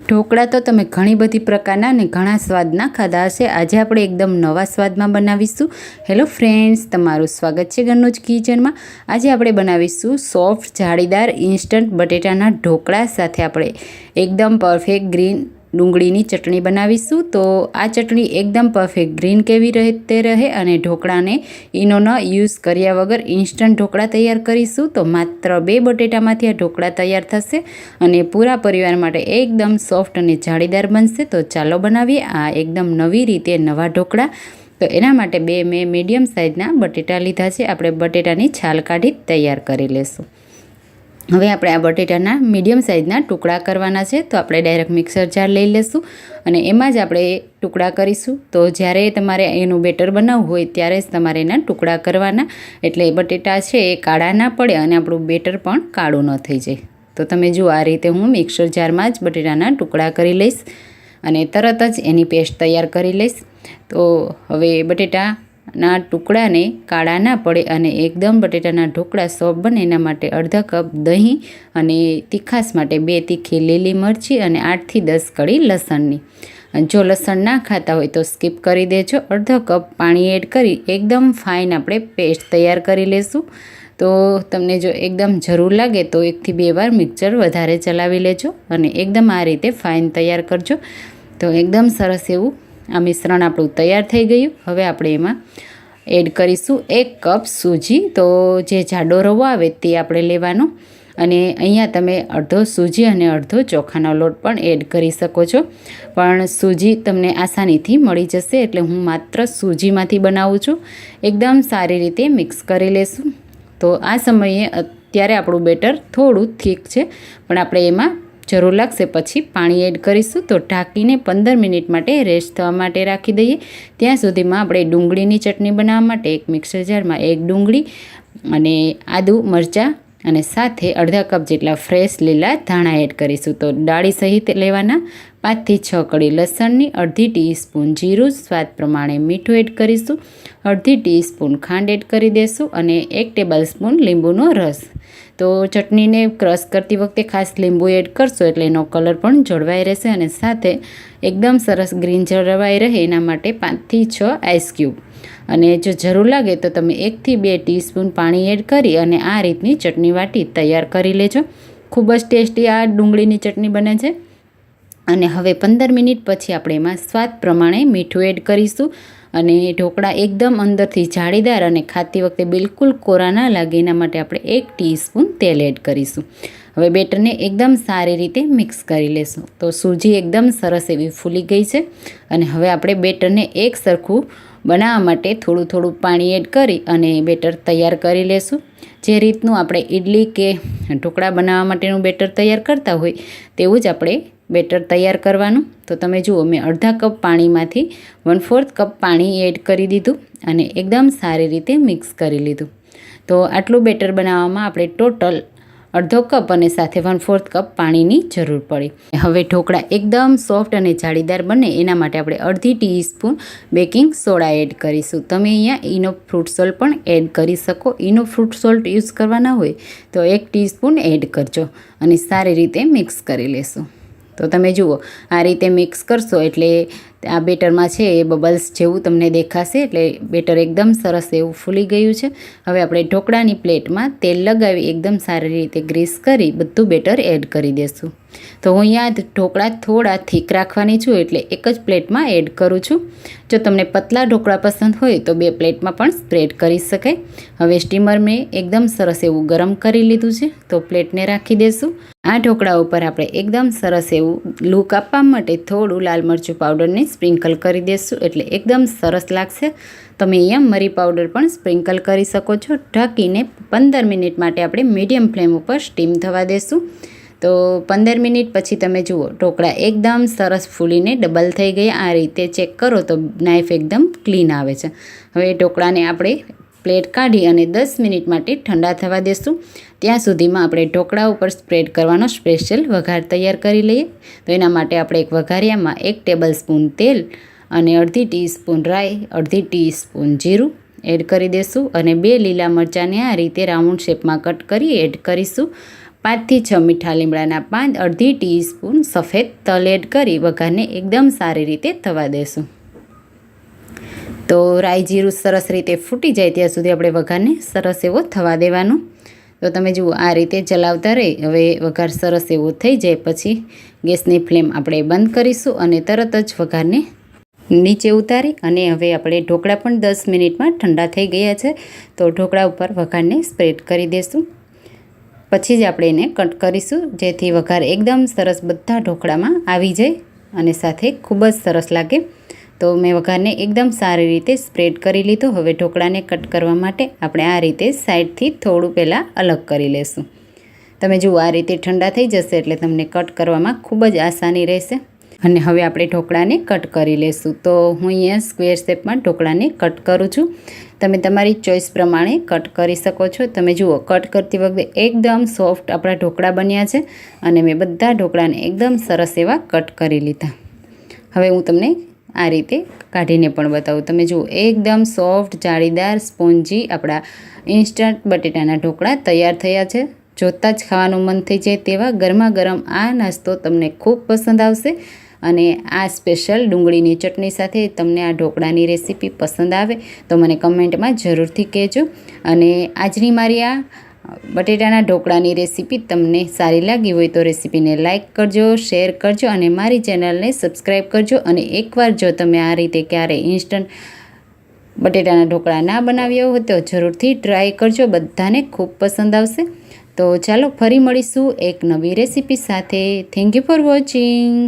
ઢોકળા તો તમે ઘણી બધી પ્રકારના અને ઘણા સ્વાદના ખાધા હશે. આજે આપણે એકદમ નવા સ્વાદમાં બનાવીશું. હેલો ફ્રેન્ડ્સ તમારું સ્વાગત છે ઘરનું જ કિચનમાં. આજે આપણે બનાવીશું સોફ્ટ જાળીદાર ઇન્સ્ટન્ટ બટેટાના ઢોકળા. સાથે આપણે એકદમ પરફેક્ટ ગ્રીન ડુંગળીની ચટણી બનાવીશું. તો આ ચટણી એકદમ પરફેક્ટ ગ્રીન કેવી રીતે રહે અને ઢોકળાને ઈનોનો યુઝ કર્યા વગર ઇન્સ્ટન્ટ ઢોકળા તૈયાર કરીશું. તો માત્ર બે બટેટામાંથી આ ઢોકળા તૈયાર થશે અને પૂરા પરિવાર માટે એકદમ સોફ્ટ અને જાળીદાર બનશે. તો ચાલો બનાવીએ આ એકદમ નવી રીતે નવા ઢોકળા. તો એના માટે બે મેં મીડિયમ સાઇઝના બટેટા લીધા છે. આપણે બટેટાની છાલ કાઢી તૈયાર કરી લેશું. હવે આપણે આ બટેટાના મીડિયમ સાઇઝના ટુકડા કરવાના છે, તો આપણે ડાયરેક્ટ મિક્સર જાર લઈ લેશું. અને એમાં જ આપણે ટુકડા કરીશું. તો જ્યારે તમારે એનું બેટર બનાવવું હોય ત્યારે જ તમારે એના ટુકડા કરવાના. એટલે બટેટા છે એ કાળા ના પડે અને આપણું બેટર પણ કાળું ન થઈ જાય. તો તમે જુઓ, આ રીતે હું મિક્સર જારમાં જ બટેટાના ટુકડા કરી લઈશ. અને તરત જ એની પેસ્ટ તૈયાર કરી લઈશ. તો હવે બટેટા ના ટુકડાને કાળા ના પડે અને એકદમ બટેટાના ઢોકળા સોફ્ટ બને એના માટે અડધા કપ દહીં અને તીખાસ માટે બે તીખી લીલી મરચી અને આઠથી દસ કળી લસણની. જો લસણ ના ખાતા હોય તો સ્કીપ કરી દેજો. અડધો કપ પાણી એડ કરી એકદમ ફાઇન આપણે પેસ્ટ તૈયાર કરી લેશું. તો તમને જો એકદમ જરૂર લાગે તો એકથી બે વાર મિક્સર વધારે ચલાવી લેજો અને એકદમ આ રીતે ફાઇન તૈયાર કરજો. તો એકદમ સરસ એવું આ મિશ્રણ આપણું તૈયાર થઈ ગયું. હવે આપણે એમાં એડ કરીશું એક કપ સૂજી. તો જે જાડો રવો આવે તે આપણે લેવાનો. અને અહીંયા તમે અડધો સૂજી અને અડધો ચોખાનો લોટ પણ એડ કરી શકો છો. પણ સૂજી તમને આસાનીથી મળી જશે એટલે હું માત્ર સૂજીમાંથી બનાવું છું. એકદમ સારી રીતે મિક્સ કરી લેશું. તો આ સમયે અત્યારે આપણું બેટર થોડું થીક છે. પણ આપણે એમાં જરૂર લાગશે, પછી પાણી એડ કરીશું તો ઢાંકીને પંદર મિનિટ માટે રેસ્ટ થવા માટે રાખી દઈએ. ત્યાં સુધીમાં આપણે ડુંગળીની ચટણી બનાવવા માટે એક મિક્સર જારમાં એક ડુંગળી અને આદું, મરચાં અને સાથે અડધા કપ જેટલા ફ્રેશ લીલા ધાણા એડ કરીશું. તો ડાળી સહિત લેવાના. પાંચથી છ કળી લસણની અડધી ટીસ્પૂન જીરું સ્વાદ પ્રમાણે મીઠું એડ કરીશું. અડધી ટીસ્પૂન ખાંડ એડ કરી દઈશું અને એક ટેબલ સ્પૂન લીંબુનો રસ. તો ચટણીને ક્રશ કરતી વખતે ખાસ લીંબુ એડ કરશો એટલે એનો કલર પણ જળવાઈ રહેશે અને સાથે એકદમ સરસ ગ્રીન જળવાઈ રહે એના માટે પાંચથી છ આઈસ ક્યુબ. અને જો જરૂર લાગે તો તમે એકથી બે ટીસ્પૂન પાણી એડ કરી અને આ રીતની ચટણી વાટી તૈયાર કરી લેજો. ખૂબ જ ટેસ્ટી આ ડુંગળીની ચટણી બને છે. અને હવે પંદર મિનિટ પછી આપણે એમાં સ્વાદ પ્રમાણે મીઠું એડ કરીશું. અને ઢોકળા એકદમ અંદરથી જાળીદાર અને ખાતી વખતે બિલકુલ કોરા ના લાગે, એના માટે આપણે એક ટીસ્પૂન તેલ એડ કરીશું. હવે બેટરને એકદમ સારી રીતે મિક્સ કરી લેશું. તો સૂજી એકદમ સરસ એવી ફૂલી ગઈ છે. અને હવે આપણે બેટરને એક સરખું બનાવવા માટે થોડું થોડું પાણી એડ કરી અને બેટર તૈયાર કરી લેશું. જે રીતનું આપણે ઇડલી કે ઢોકળા બનાવવા માટેનું બેટર તૈયાર કરતા હોય, તેવું જ આપણે બેટર તૈયાર કરવાનું. તો તમે જુઓ, મેં અડધા કપ પાણીમાંથી વન ફોર્થ કપ પાણી એડ કરી દીધું અને એકદમ સારી રીતે મિક્સ કરી લીધું. તો આટલું બેટર બનાવવામાં આપણે ટોટલ અડધો કપ અને સાથે વન ફોર્થ કપ પાણીની જરૂર પડી. હવે ઢોકળા એકદમ સોફ્ટ અને જાળીદાર બને, એના માટે આપણે અડધી ટીસ્પૂન બેકિંગ સોડા એડ કરીશું. તમે અહીંયા ઈનો ફ્રૂટ સોલ્ટ પણ એડ કરી શકો. ઈનો ફ્રૂટ સોલ્ટ યુઝ કરવાના હોય તો એક ટીસ્પૂન એડ કરજો અને સારી રીતે મિક્સ કરી લેશું. તો તમે જુઓ આ રીતે મિક્સ કરશો એટલે આ બેટરમાં છે એ બબલ્સ જેવું તમને દેખાશે, એટલે બેટર એકદમ સરસ એવું ફૂલી ગયું છે. હવે આપણે ઢોકળાની પ્લેટમાં તેલ લગાવી એકદમ સારી રીતે ગ્રીસ કરી બધું બેટર એડ કરી દઈશું તો હું અહીંયા ઢોકળા થોડા થીક રાખવાની છું, એટલે એક જ પ્લેટમાં એડ કરું છું. જો તમને પતલા ઢોકળા પસંદ હોય તો બે પ્લેટમાં પણ સ્પ્રેડ કરી શકાય. હવે સ્ટીમર મેં એકદમ સરસ એવું ગરમ કરી લીધું છે, તો પ્લેટને રાખી દઈશું આ ઢોકળા ઉપર આપણે એકદમ સરસ એવું લૂક આપવા માટે થોડું લાલ મરચું પાવડરને સ્પ્રિંકલ કરી દઈશું એટલે એકદમ સરસ લાગશે. તમે અહીંયા મરી પાવડર પણ સ્પ્રિંકલ કરી શકો છો. ઢાંકીને પંદર મિનિટ માટે આપણે મીડિયમ ફ્લેમ ઉપર સ્ટીમ થવા દેશું. તો પંદર મિનિટ પછી તમે જુઓ, ઢોકળા એકદમ સરસ ફૂલીને ડબલ થઈ ગયા. આ રીતે ચેક કરો તો નાઈફ એકદમ ક્લીન આવે છે. હવે ઢોકળાને આપણે પ્લેટ કાઢી અને દસ મિનિટ માટે ઠંડા થવા દેશું. ત્યાં સુધીમાં આપણે ઢોકળા ઉપર સ્પ્રેડ કરવાનો સ્પેશિયલ વઘાર તૈયાર કરી લઈએ. તો એના માટે આપણે એક વઘારિયામાં એક ટેબલ સ્પૂન તેલ અને અડધી ટીસ્પૂન રાઈ, અડધી ટીસ્પૂન જીરું એડ કરી દઈશું અને બે લીલા મરચાંને આ રીતે રાઉન્ડ શેપમાં કટ કરી એડ કરીશું. પાંચથી છ મીઠા લીમડાના પાન અડધી ટીસ્પૂન સફેદ તલ એડ કરી વઘારને એકદમ સારી રીતે થવા દેશું. તો રાઈ જીરું સરસ રીતે ફૂટી જાય ત્યાં સુધી આપણે વઘારને સરસ એવો થવા દેવાનો. તો તમે જુઓ, આ રીતે ચલાવતા રહે. હવે વઘાર સરસ એવો થઈ જાય પછી ગેસની ફ્લેમ આપણે બંધ કરીશું અને તરત જ વઘારને નીચે ઉતારી અને હવે આપણે ઢોકળા પણ દસ મિનિટમાં ઠંડા થઈ ગયા છે. તો ઢોકળા ઉપર વઘારને સ્પ્રેડ કરી દઈશું પછી જ આપણે એને કટ કરીશું, જેથી વઘાર એકદમ સરસ બધા ઢોકળામાં આવી જાય અને સાથે ખૂબ જ સરસ લાગે. તો મેં વઘારને એકદમ સારી રીતે સ્પ્રેડ કરી લીધો. હવે ઢોકળાને કટ કરવા માટે આપણે આ રીતે સાઈડથી થોડું પહેલાં અલગ કરી લેશું. તમે જુઓ, આ રીતે ઠંડા થઈ જશે એટલે તમને કટ કરવામાં ખૂબ જ આસાની રહેશે. અને હવે આપણે ઢોકળાને કટ કરી લેશું. તો હું અહીંયા સ્ક્વેર શેપમાં ઢોકળાને કટ કરું છું. તમે તમારી ચોઈસ પ્રમાણે કટ કરી શકો છો. તમે જુઓ, કટ કરતી વખતે એકદમ સોફ્ટ આપણા ઢોકળા બન્યા છે. અને મેં બધા ઢોકળાને એકદમ સરસ એવા કટ કરી લીધા. હવે હું તમને આ રીતે કાઢીને પણ બતાવું. તમે જુઓ, એકદમ સોફ્ટ, જાળીદાર, સ્પોન્જી આપણા ઇન્સ્ટન્ટ બટેટાના ઢોકળા તૈયાર થયા છે. જોતાં જ ખાવાનું મન થઈ જાય તેવા ગરમા ગરમ આ નાસ્તો તમને ખૂબ પસંદ આવશે અને આ સ્પેશિયલ ડુંગળીની ચટણી સાથે તમને આ ઢોકળાની રેસીપી પસંદ આવે તો મને કમેન્ટમાં જરૂરથી કહેજો. અને આજની મારી આ બટેટાના ઢોકળાની રેસીપી તમને સારી લાગી હોય તો રેસીપીને લાઇક કરજો, શેર કરજો અને મારી ચેનલને સબસ્ક્રાઈબ કરજો અને એકવાર જો તમે આ રીતે ક્યારે ઇન્સ્ટન્ટ બટેટાના ઢોકળા ના બનાવ્યા હોય તો જરૂરથી ટ્રાય કરજો, બધાને ખૂબ પસંદ આવશે. તો ચાલો ફરી મળીશું એક નવી રેસીપી સાથે. Thank you for watching